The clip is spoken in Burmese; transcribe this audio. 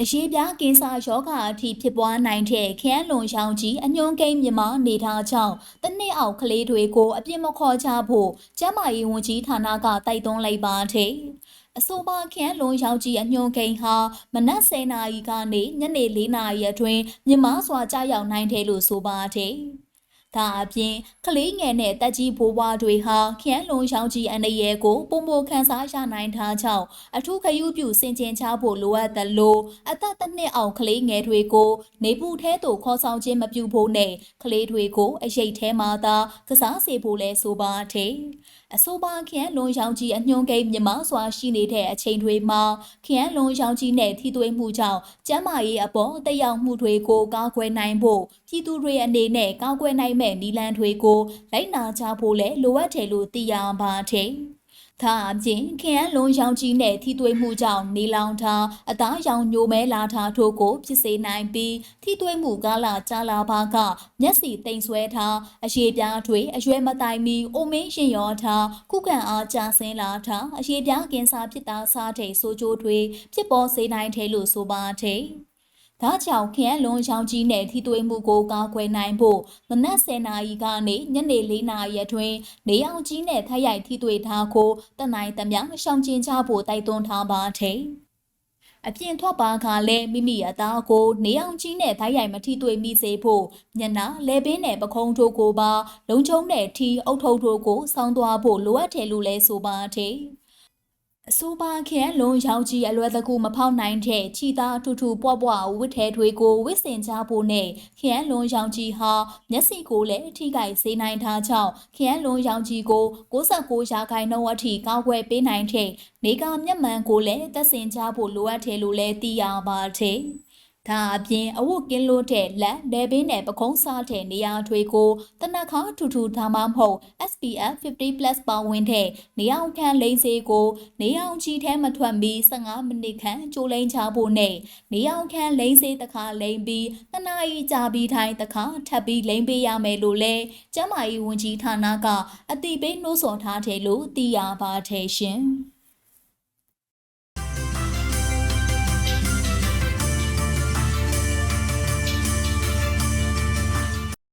အရေးပြားကင်းစာယောဂအထိဖြစ်ပွားနိုင်တဲ့ခရမ်းလွန်ရောင်ကြီးအညွန်းကိန်းမြမနေထားကြောင်းတစ်နှစ်အောက်ကလေးတွေကိုအပြစ်မခေါ်ချဖို့ကျန်းမာရေးဝန်ကြီးဌာနကတိုက်တွန်းလိုက်ပါတယ်။အဆိုပါခရမ်းလွန်ရောင်ကြီးအညွန်းကိန်းဟာမနက်10:00နာရီကနေညနေ4:00နာရီအတွင်းမြမစွာကြာရောက်နိုင်တယ်လို့ဆိုပါတယ်။ ဒါအပြင်ကလေးငယ်နဲ့တက်ကြီးဘိုးဘွားတွေဟာခရမ်းလွန်ရောင်ကြီးအနေရဲကိုပုံမခန်းစားရနိုင်ထားကြောင်းအထူးခယူးပြုစင်ကျင်ချဖို့လိုအပ်တယ်လို့အသက်တစ်နှစ်အောင်ကလေးငယ်တွေကိုနေပူထဲသို့ခေါ်ဆောင်ခြင်းမပြုဖို့နဲ့ကလေးတွေကိုအရေးထဲမှာသာကစားစေဖို့လဲဆိုပါတဲ့အဆိုပါခရမ်းလွန်ရောင်ကြီးအညွန်ကိန်းမြမစွာရှိနေတဲ့အချိန်တွေမှာခရမ်းလွန်ရောင်ကြီးနဲ့ထိတွေ့မှုကြောင့်ကျန်းမာရေးအပေါ်တက်ရောက်မှုတွေကိုကာကွယ်နိုင်ဖို့ပြည်သူတွေအနေနဲ့ကာကွယ်နိုင်မဲ့နည်းလမ်းတွေကိုလိုက်နာကြဖို့လဲလိုအပ်တယ်လို့သိရပါတယ်။ဒါအပြင်ခရမ်းလုံးရောင်ကြီးနဲ့ထိတွေ့မှုကြောင့်နေလောင်ထားအသားရောင်ညိုမဲလာထားထို့ကိုဖြစ်စေနိုင်ပြီးထိတွေ့မှုကာလကြာလာပါကမျက်စိတိမ်ဆွဲထားအရေးပြားတွေအရွယ်မတိုင်မီအိုမင်းရှင်ရောထားခုခံအားကျဆင်းလာထားအရေးပြားကင်ဆာဖြစ်တာစားတဲ့ဆိုးကျိုးတွေဖြစ်ပေါ်စေနိုင်တယ်လို့ဆိုပါတယ်။ ဒါကြောင့်ခရမ်းလွန်ချောင်းကြီးနဲ့ထိတွေ့မှုကိုကာကွယ်နိုင်ဖို့မနက်10:00နာရီကနေညနေ4:00နာရီအတွင်းနေအောင်ကြီးနဲ့ထက်ရိုက်ထိတွေ့ထားကိုတနိုင်တမျှရှောင်ကျဉ်ကြဖို့တိုက်တွန်းထားပါတယ်။အပြင်ထွက်ပါကလည်းမိမိအသားကိုနေအောင်ကြီးနဲ့ဓာတ်ရိုက်မထိတွေ့မိစေဖို့ညနာလဲပင်းနဲ့ပခုံးတို့ကိုပါ လုံချုံနဲ့ထီအုတ်ထုပ်တို့ကိုစောင်းသွားဖို့လိုအပ်တယ်လို့လဲဆိုပါတယ်။ အဆိုပါခဲလွန်ရောင်ကြီးအလွယ်တကူမဖောက်နိုင်တဲ့ခြိသားထူထူပွားပွားဝတ်ထဲတွေကိုဝစ်စင်ကြဖို့နဲ့ခရမ်းလွန်ရောင်ကြီးဟာမျက်စိကိုလည်းထိခိုက်စေနိုင်တာကြောင့်ခရမ်းလွန်ရောင်ကြီးကို69ရာခိုင်နှုန်းအထိကောက်ွယ်ပေးနိုင်တဲ့နေကမျက်မှန်ကိုလည်းသက်ဆင်ကြဖို့လိုအပ်တယ်လို့လည်းသိရပါတယ်။ ဒါအပြင်အဝတ်ကင်းလို့တဲ့လက်လဲဘင်းနဲ့ပကုံးစားတဲ့နေရာတွေကိုတနခါထူထူဒါမှမဟုတ် SPF 50+ ပါဝင်တဲ့နေအောင်ခန့်လိမ့်စေကို နေအောင်ချီထဲမထွက်မီ15မိနစ်ခန့်ကြိုးလိမ့်ချဖို့နဲ့နေအောင်ခန့်လိမ့်စေတခါလိမ့်ပြီး2နာရီကြာပြီးထိုင်တခါထပ်ပြီးလိမ့်ပေးရမယ်လို့လဲကျမကြီးဝန်ကြီးဌာနကအတိပေးနှိုးဆော်ထားတယ်လို့သိရပါတယ်ရှင်။